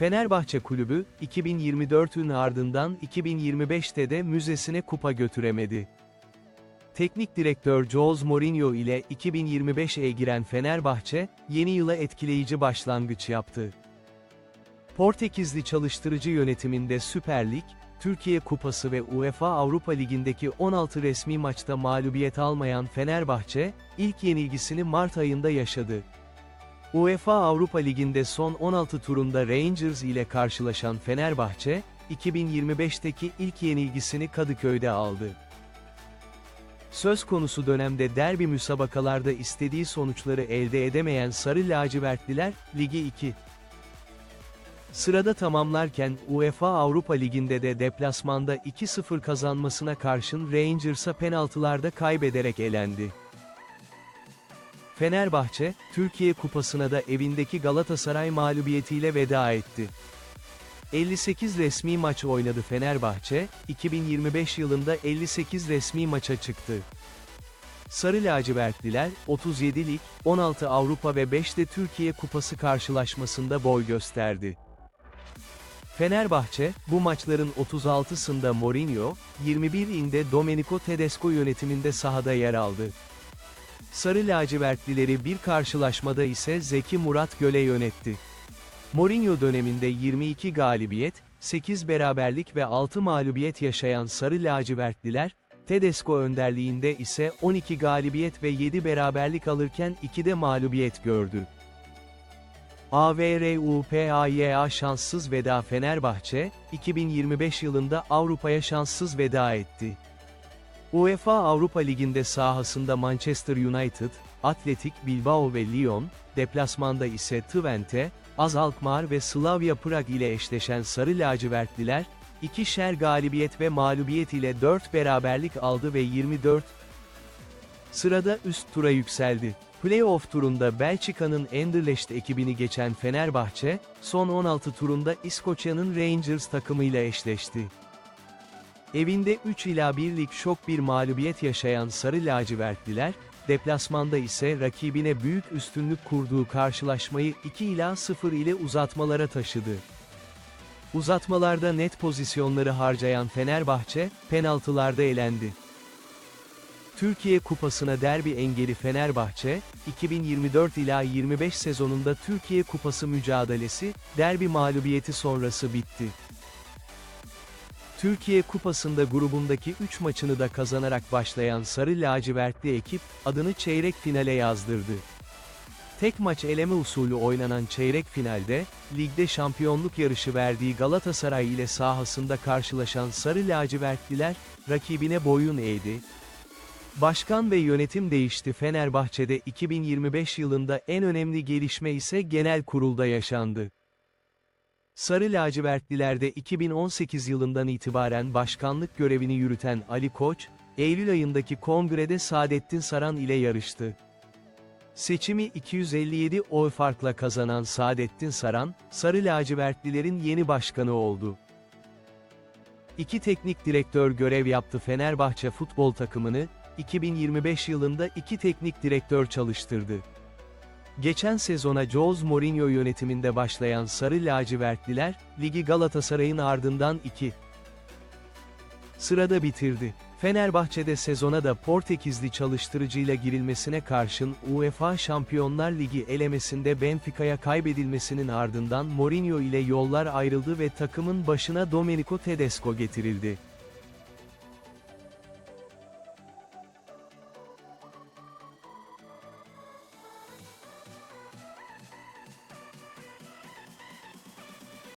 Fenerbahçe Kulübü, 2024'ün ardından 2025'te de müzesine kupa götüremedi. Teknik direktör Jose Mourinho ile 2025'e giren Fenerbahçe, yeni yıla etkileyici başlangıç yaptı. Portekizli çalıştırıcı yönetiminde Süper Lig, Türkiye Kupası ve UEFA Avrupa Ligi'ndeki 16 resmi maçta mağlubiyet almayan Fenerbahçe, ilk yenilgisini Mart ayında yaşadı. UEFA Avrupa Ligi'nde son 16 turunda Rangers ile karşılaşan Fenerbahçe, 2025'teki ilk yenilgisini Kadıköy'de aldı. Söz konusu dönemde derbi müsabakalarda istediği sonuçları elde edemeyen Sarı Lacivertliler, Ligi 2. Sırada tamamlarken UEFA Avrupa Ligi'nde de deplasmanda 2-0 kazanmasına karşın Rangers'a penaltılarda kaybederek elendi. Fenerbahçe, Türkiye Kupası'na da evindeki Galatasaray mağlubiyetiyle veda etti. 58 resmi maç oynadı Fenerbahçe, 2025 yılında 58 resmi maça çıktı. Sarı lacivertliler, 37 lig, 16 Avrupa ve 5 de Türkiye Kupası karşılaşmasında boy gösterdi. Fenerbahçe, bu maçların 36'sında Mourinho, 21'inde Domenico Tedesco yönetiminde sahada yer aldı. Sarı lacivertlileri bir karşılaşmada ise Zeki Murat Göle yönetti. Mourinho döneminde 22 galibiyet, 8 beraberlik ve 6 mağlubiyet yaşayan Sarı lacivertliler, Tedesco önderliğinde ise 12 galibiyet ve 7 beraberlik alırken 2'de mağlubiyet gördü. AVRUPAYA şanssız veda Fenerbahçe, 2025 yılında Avrupa'ya şanssız veda etti. UEFA Avrupa Ligi'nde sahasında Manchester United, Atletik Bilbao ve Lyon, deplasmanda ise Twente, Az Alkmaar ve Slavia Prag ile eşleşen Sarı Lacivertliler, ikişer galibiyet ve mağlubiyet ile 4 beraberlik aldı ve 24 sırada üst tura yükseldi. Playoff turunda Belçika'nın Anderlecht ekibini geçen Fenerbahçe, son 16 turunda İskoçya'nın Rangers takımıyla eşleşti. Evinde 3 ila 1'lik şok bir mağlubiyet yaşayan Sarı Lacivertliler, deplasmanda ise rakibine büyük üstünlük kurduğu karşılaşmayı 2 ila 0 ile uzatmalara taşıdı. Uzatmalarda net pozisyonları harcayan Fenerbahçe, penaltılarda elendi. Türkiye Kupası'na derbi engeli Fenerbahçe, 2024 ila 25 sezonunda Türkiye Kupası mücadelesi, derbi mağlubiyeti sonrası bitti. Türkiye Kupası'nda grubundaki 3 maçını da kazanarak başlayan Sarı Lacivertli ekip, adını çeyrek finale yazdırdı. Tek maç eleme usulü oynanan çeyrek finalde, ligde şampiyonluk yarışı verdiği Galatasaray ile sahasında karşılaşan Sarı Lacivertliler, rakibine boyun eğdi. Başkan ve yönetim değişti Fenerbahçe'de 2025 yılında en önemli gelişme ise genel kurulda yaşandı. Sarı lacivertlilerde 2018 yılından itibaren başkanlık görevini yürüten Ali Koç, Eylül ayındaki kongrede Saadettin Saran ile yarıştı. Seçimi 257 oy farkla kazanan Saadettin Saran, Sarı lacivertlilerin yeni başkanı oldu. İki teknik direktör görev yaptı Fenerbahçe futbol takımını, 2025 yılında iki teknik direktör çalıştırdı. Geçen sezona Jose Mourinho yönetiminde başlayan Sarı Lacivertliler, ligi Galatasaray'ın ardından 2 sırada bitirdi. Fenerbahçe'de sezona da Portekizli çalıştırıcıyla girilmesine karşın UEFA Şampiyonlar Ligi elemesinde Benfica'ya kaybedilmesinin ardından Mourinho ile yollar ayrıldı ve takımın başına Domenico Tedesco getirildi.